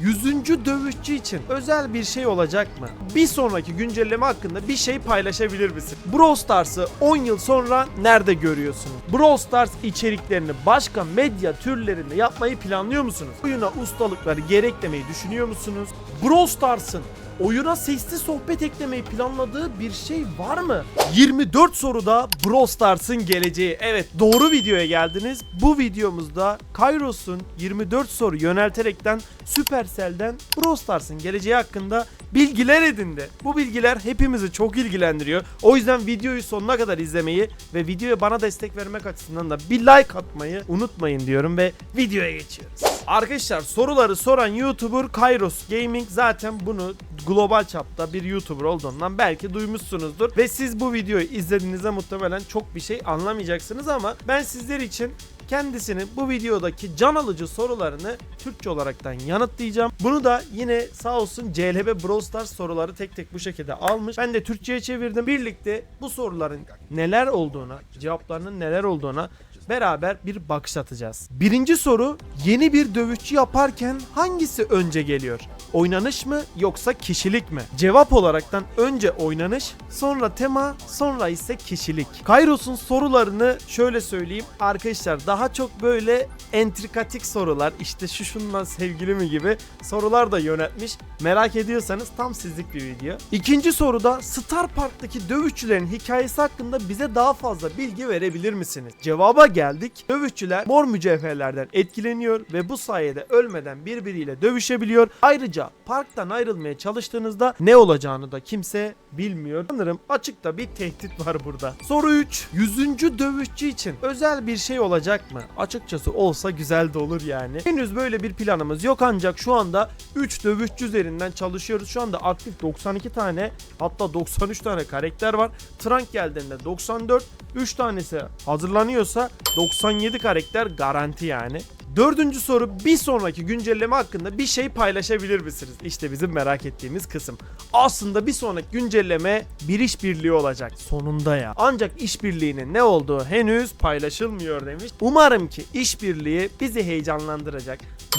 100. dövüşçü için özel bir şey olacak mı? Bir sonraki güncelleme hakkında bir şey paylaşabilir misin? Brawl Stars'ı 10 yıl sonra nerede görüyorsunuz? Brawl Stars içeriklerini başka medya türlerinde yapmayı planlıyor musunuz? Oyuna ustalıkları gereklemeyi düşünüyor musunuz? Brawl Stars'ın oyuna sesli sohbet eklemeyi planladığı bir şey var mı? 24 soruda Brawl Stars'ın geleceği. Evet doğru videoya geldiniz. Bu videomuzda Kairos'un 24 soru yönelterekten Supercell'den Brawl Stars'ın geleceği hakkında bilgiler edindi. Bu bilgiler hepimizi çok ilgilendiriyor. O yüzden videoyu sonuna kadar izlemeyi ve videoya bana destek vermek açısından da bir like atmayı unutmayın diyorum ve videoya geçiyoruz. Arkadaşlar soruları soran YouTuber Kairos Gaming zaten bunu global çapta bir YouTuber olduğundan belki duymuşsunuzdur. Ve siz bu videoyu izlediğinizde muhtemelen çok bir şey anlamayacaksınız ama ben sizler için kendisinin bu videodaki can alıcı sorularını Türkçe olaraktan yanıtlayacağım. Bunu da yine sağ olsun CLB Brawl Stars soruları tek tek bu şekilde almış. Ben de Türkçe'ye çevirdim. Birlikte bu soruların neler olduğuna, cevaplarının neler olduğuna beraber bir bakış atacağız. Birinci soru yeni bir dövüşçü yaparken hangisi önce geliyor? Oynanış mı yoksa kişilik mi? Cevap olaraktan önce oynanış, sonra tema, sonra ise kişilik. Kairos'un sorularını şöyle söyleyeyim. Arkadaşlar daha çok böyle entrikatik sorular, işte şu şundan sevgili mi gibi sorular da yönetmiş. Merak ediyorsanız tam sizlik bir video. İkinci soruda Star Park'taki dövüşçülerin hikayesi hakkında bize daha fazla bilgi verebilir misiniz? Cevaba geldik. Dövüşçüler mor mücevherlerden etkileniyor ve bu sayede ölmeden birbiriyle dövüşebiliyor. Ayrıca parktan ayrılmaya çalıştığınızda ne olacağını da kimse bilmiyor. Sanırım açıkta bir tehdit var burada. Soru 3. 100. dövüşçü için özel bir şey olacak mı? Açıkçası olsa güzel de olur yani. Henüz böyle bir planımız yok ancak şu anda 3 dövüşçü üzerinden çalışıyoruz. Şu anda aktif 92 tane hatta 93 tane karakter var. Trunk geldiğinde 94, 3 tanesi hazırlanıyorsa 97 karakter garanti yani. Dördüncü soru bir sonraki güncelleme hakkında bir şey paylaşabilir misiniz? İşte bizim merak ettiğimiz kısım. Aslında bir sonraki güncelleme bir işbirliği olacak. Sonunda ya. Ancak işbirliğinin ne olduğu henüz paylaşılmıyor demiş. Umarım ki işbirliği bizi heyecanlandıracak.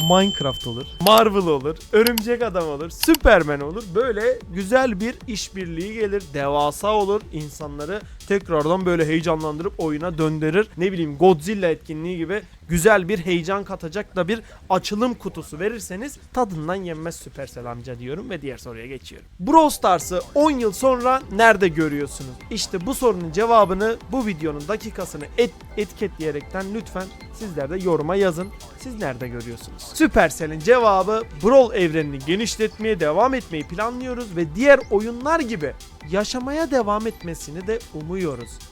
Minecraft olur, Marvel olur, Örümcek Adam olur, Superman olur. Böyle güzel bir işbirliği gelir. Devasa olur. insanları tekrardan böyle heyecanlandırıp oyuna döndürür. Ne bileyim Godzilla etkinliği gibi güzel bir heyecan katacak da bir açılım kutusu verirseniz tadından yenmez Supercell amca diyorum ve diğer soruya geçiyorum. Brawl Stars'ı 10 yıl sonra nerede görüyorsunuz? İşte bu sorunun cevabını bu videonun dakikasını et, etiketleyerekten lütfen sizler de yoruma yazın. Siz nerede görüyorsunuz? Supercell'in cevabı Brawl evrenini genişletmeye devam etmeyi planlıyoruz ve diğer oyunlar gibi yaşamaya devam etmesini de umuyoruz.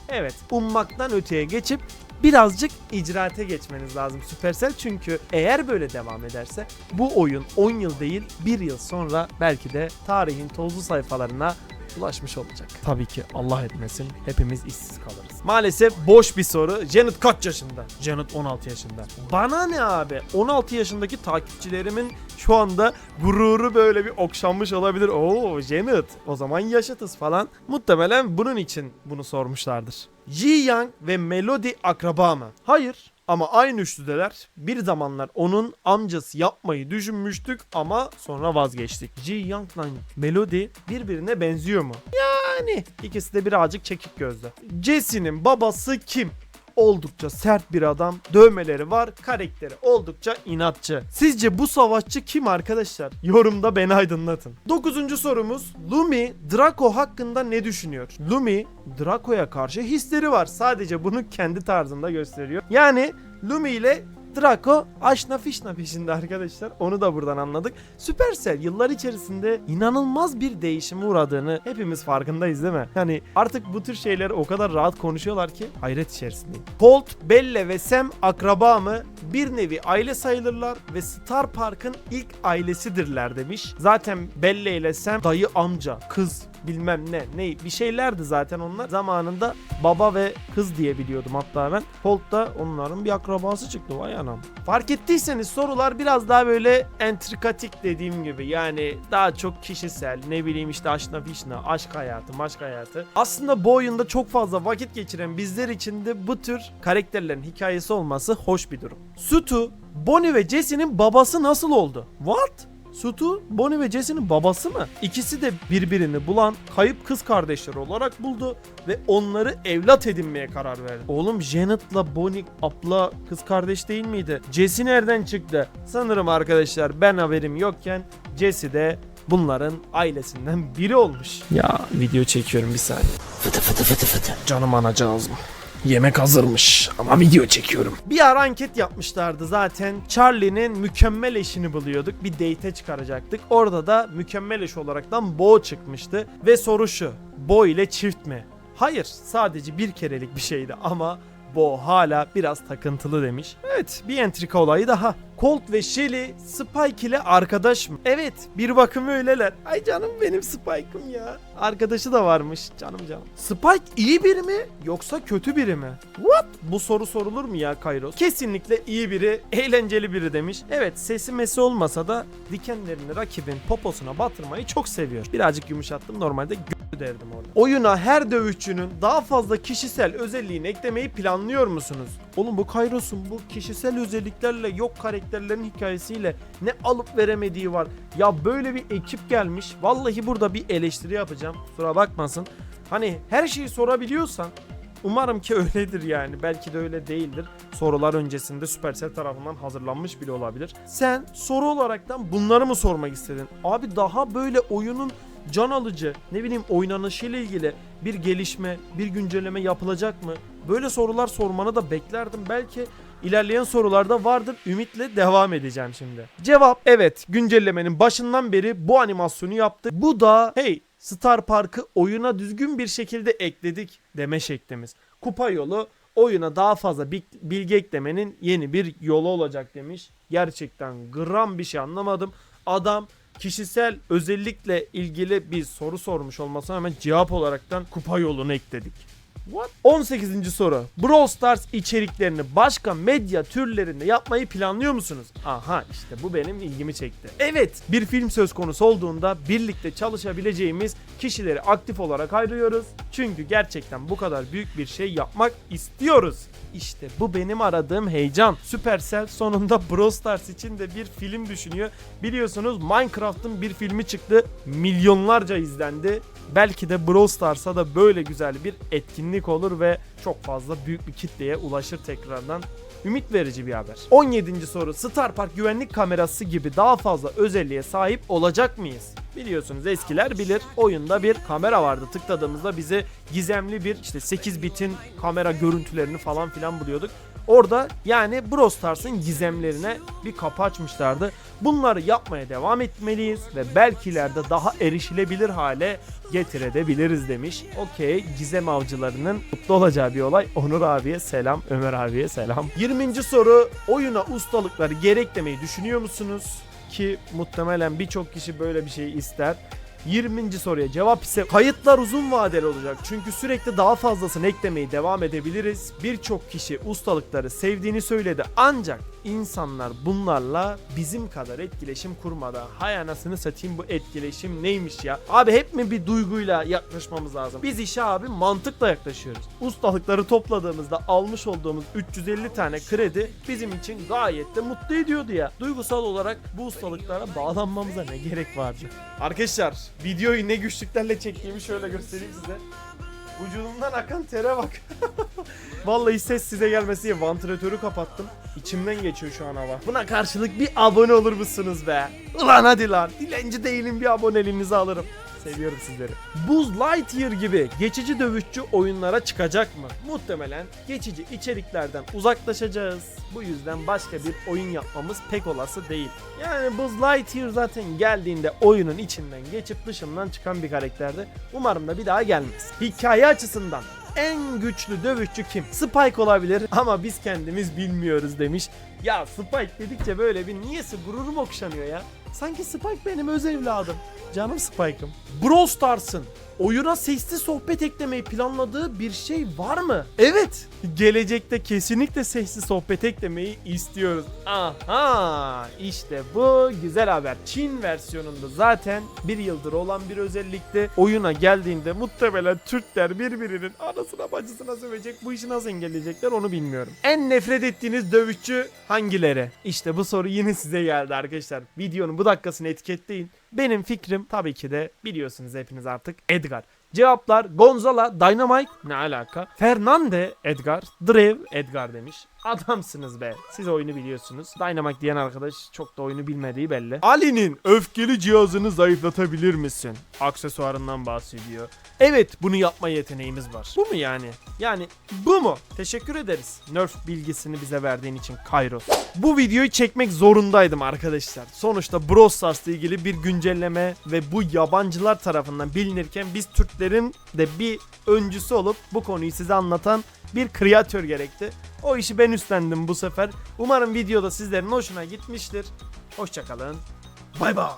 Evet, ummaktan öteye geçip birazcık icraate geçmeniz lazım Supercell. Çünkü eğer böyle devam ederse bu oyun 10 yıl değil 1 yıl sonra belki de tarihin tozlu sayfalarına ulaşmış olacak. Tabii ki Allah etmesin hepimiz işsiz kalırız. Maalesef boş bir soru. Janet kaç yaşında? Janet 16 yaşında. Bana ne abi? 16 yaşındaki takipçilerimin şu anda gururu böyle bir okşanmış olabilir. Oo Janet o zaman yaşatız falan. Muhtemelen bunun için bunu sormuşlardır. Ji Young ve Melody akraba mı? Hayır. Ama aynı üçlüdeler. Bir zamanlar onun amcası yapmayı düşünmüştük ama sonra vazgeçtik. Ji Young'la Melody birbirine benziyor mu? Yani ikisi de birazcık çekik gözlü. Jesse'nin babası kim? Oldukça sert bir adam. Dövmeleri var. Karakteri oldukça inatçı. Sizce bu savaşçı kim arkadaşlar? Yorumda beni aydınlatın. Dokuzuncu sorumuz. Lumi Draco hakkında ne düşünüyor? Lumi Draco'ya karşı hisleri var. Sadece bunu kendi tarzında gösteriyor. Yani Lumi ile Draco aşna fişna peşinde arkadaşlar. Onu da buradan anladık. Supercell yıllar içerisinde inanılmaz bir değişime uğradığını hepimiz farkındayız değil mi? Yani artık bu tür şeyleri o kadar rahat konuşuyorlar ki hayret içerisindeyim. Colt, Belle ve Sam akraba mı? Bir nevi aile sayılırlar ve Star Park'ın ilk ailesidirler demiş. Zaten Belle ile Sam dayı amca, kız bilmem ne ne bir şeylerdi zaten onlar. Zamanında baba ve kız diye biliyordum hatta ben. Colt da onların bir akrabası çıktı vay anam. Fark ettiyseniz sorular biraz daha böyle entrikatik dediğim gibi yani daha çok kişisel ne bileyim işte aşna fişna aşk hayatı maşk hayatı. Aslında bu oyunda çok fazla vakit geçiren bizler için de bu tür karakterlerin hikayesi olması hoş bir durum. Sutu, Bonnie ve Jesse'nin babası nasıl oldu? What? Stu, Bonnie ve Jesse'nin babası mı? İkisi de birbirini bulan kayıp kız kardeşleri olarak buldu ve onları evlat edinmeye karar verdi. Oğlum Janet'la Bonnie abla kız kardeş değil miydi? Jesse nereden çıktı? Sanırım arkadaşlar ben haberim yokken Jesse de bunların ailesinden biri olmuş. Ya video çekiyorum bir saniye. Fıtı fıtı fıtı fıtı. Canım anacağız mı? Yemek hazırmış ama video çekiyorum. Bir ara anket yapmışlardı zaten. Charlie'nin mükemmel eşini buluyorduk. Bir date'e çıkaracaktık. Orada da mükemmel eş olaraktan Bo çıkmıştı. Ve soru şu. Bo ile çift mi? Hayır sadece bir kerelik bir şeydi ama Bo hala biraz takıntılı demiş. Evet bir entrika olayı daha. Colt ve Shelly Spike ile arkadaş mı? Evet bir bakım öyleler. Ay canım benim Spike'ım ya. Arkadaşı da varmış canım canım. Spike iyi biri mi yoksa kötü biri mi? What? Bu soru sorulur mu ya Kairos? Kesinlikle iyi biri, eğlenceli biri demiş. Evet sesi mesi olmasa da dikenlerini rakibin poposuna batırmayı çok seviyor. Birazcık yumuşattım normalde derdim orada. Oyuna her dövüşçünün daha fazla kişisel özelliğini eklemeyi planlıyor musunuz? Oğlum bu Kairos'un bu kişisel özelliklerle yok karakterlerin hikayesiyle ne alıp veremediği var. Ya böyle bir ekip gelmiş. Vallahi burada bir eleştiri yapacağım. Kusura bakmasın. Hani her şeyi sorabiliyorsan Umarım ki öyledir yani. Belki de öyle değildir. Sorular öncesinde Supercell tarafından hazırlanmış bile olabilir. Sen soru olaraktan bunları mı sormak istedin? Abi daha böyle oyunun can alıcı, ne bileyim oynanışıyla ilgili bir gelişme, bir güncelleme yapılacak mı? Böyle sorular sormanı da beklerdim. Belki ilerleyen sorularda vardır. Ümitle devam edeceğim şimdi. Cevap evet. Güncellemenin başından beri bu animasyonu yaptık. Bu da hey Star Park'ı oyuna düzgün bir şekilde ekledik deme şeklimiz. Kupa yolu oyuna daha fazla bil- bilgi eklemenin yeni bir yolu olacak demiş. Gerçekten gram bir şey anlamadım. Adam kişisel özellikle ilgili bir soru sormuş olmasına hemen cevap olaraktan kupa yolunu ekledik. What? 18. soru. Brawl Stars içeriklerini başka medya türlerinde yapmayı planlıyor musunuz? Aha işte bu benim ilgimi çekti. Evet bir film söz konusu olduğunda birlikte çalışabileceğimiz kişileri aktif olarak ayırıyoruz. Çünkü gerçekten bu kadar büyük bir şey yapmak istiyoruz. İşte bu benim aradığım heyecan. Supercell sonunda Brawl Stars için de bir film düşünüyor. Biliyorsunuz Minecraft'ın bir filmi çıktı. Milyonlarca izlendi. Belki de Brawl Stars'a da böyle güzel bir etkinlik olur ve çok fazla büyük bir kitleye ulaşır tekrardan. Ümit verici bir haber. 17. soru. Star Park güvenlik kamerası gibi daha fazla özelliğe sahip olacak mıyız? Biliyorsunuz eskiler bilir. Oyunda bir kamera vardı. Tıkladığımızda bize gizemli bir işte 8 bitin kamera görüntülerini falan filan buluyorduk. Orada yani Brawl Stars'ın gizemlerine bir kapı açmışlardı. Bunları yapmaya devam etmeliyiz ve belki ileride daha erişilebilir hale getirebiliriz demiş. Okey gizem avcılarının mutlu olacağı bir olay. Onur abiye selam, Ömer abiye selam. 20. soru oyuna ustalıkları gereklemeyi düşünüyor musunuz? Ki muhtemelen birçok kişi böyle bir şey ister. 20. soruya cevap ise kayıtlar uzun vadeli olacak. Çünkü sürekli daha fazlasını eklemeye devam edebiliriz. Birçok kişi ustalıkları sevdiğini söyledi. Ancak insanlar bunlarla bizim kadar etkileşim kurmadan hay anasını satayım bu etkileşim neymiş ya? Abi hep mi bir duyguyla yaklaşmamız lazım? Biz işe abi mantıkla yaklaşıyoruz. Ustalıkları topladığımızda almış olduğumuz 350 tane kredi bizim için gayet de mutlu ediyordu ya. Duygusal olarak bu ustalıklara bağlanmamıza ne gerek vardı? Arkadaşlar videoyu ne güçlüklerle çektiğimi şöyle göstereyim size. Vücudumdan akan tere bak. Vallahi ses size gelmesi diye vantilatörü kapattım. İçimden geçiyor şu an hava. Buna karşılık bir abone olur musunuz be? Ulan hadi lan. Dilenci değilim bir aboneliğinizi alırım. Seviyorum sizleri. Buzz Lightyear gibi geçici dövüşçü oyunlara çıkacak mı? Muhtemelen geçici içeriklerden uzaklaşacağız. Bu yüzden başka bir oyun yapmamız pek olası değil. Yani Buzz Lightyear zaten geldiğinde oyunun içinden geçip dışından çıkan bir karakterdi. Umarım da bir daha gelmez. Hikaye açısından en güçlü dövüşçü kim? Spike olabilir ama biz kendimiz bilmiyoruz demiş. Ya Spike dedikçe böyle bir niyesi gururum okşanıyor ya. Sanki Spike benim öz evladım. Canım Spike'ım. Brawl Stars'ın oyuna sesli sohbet eklemeyi planladığı bir şey var mı? Evet. Gelecekte kesinlikle sesli sohbet eklemeyi istiyoruz. Aha işte bu güzel haber. Çin versiyonunda zaten bir yıldır olan bir özellikte oyuna geldiğinde muhtemelen Türkler birbirinin anasına bacısına sövecek. Bu işi nasıl engelleyecekler onu bilmiyorum. En nefret ettiğiniz dövüşçü hangileri? İşte bu soru yine size geldi arkadaşlar. Bu dakikasını etiketleyin. Benim fikrim tabii ki de biliyorsunuz hepiniz artık Edgar. Cevaplar Gonzala, Dynamite ne alaka? Fernande Edgar, Drev Edgar demiş. Adamsınız be. Siz oyunu biliyorsunuz. Dynamite diyen arkadaş çok da oyunu bilmediği belli. Ali'nin öfkeli cihazını zayıflatabilir misin? Aksesuarından bahsediyor. Evet bunu yapma yeteneğimiz var. Bu mu yani? Yani bu mu? Teşekkür ederiz. Nerf bilgisini bize verdiğin için Kairos. Bu videoyu çekmek zorundaydım arkadaşlar. Sonuçta Brawl Stars'la ilgili bir güncelleme ve bu yabancılar tarafından bilinirken biz Türklerin de bir öncüsü olup bu konuyu size anlatan bir kreatör gerekti. O işi ben üstlendim bu sefer. Umarım videoda sizlerin hoşuna gitmiştir. Hoşçakalın. Bay bay.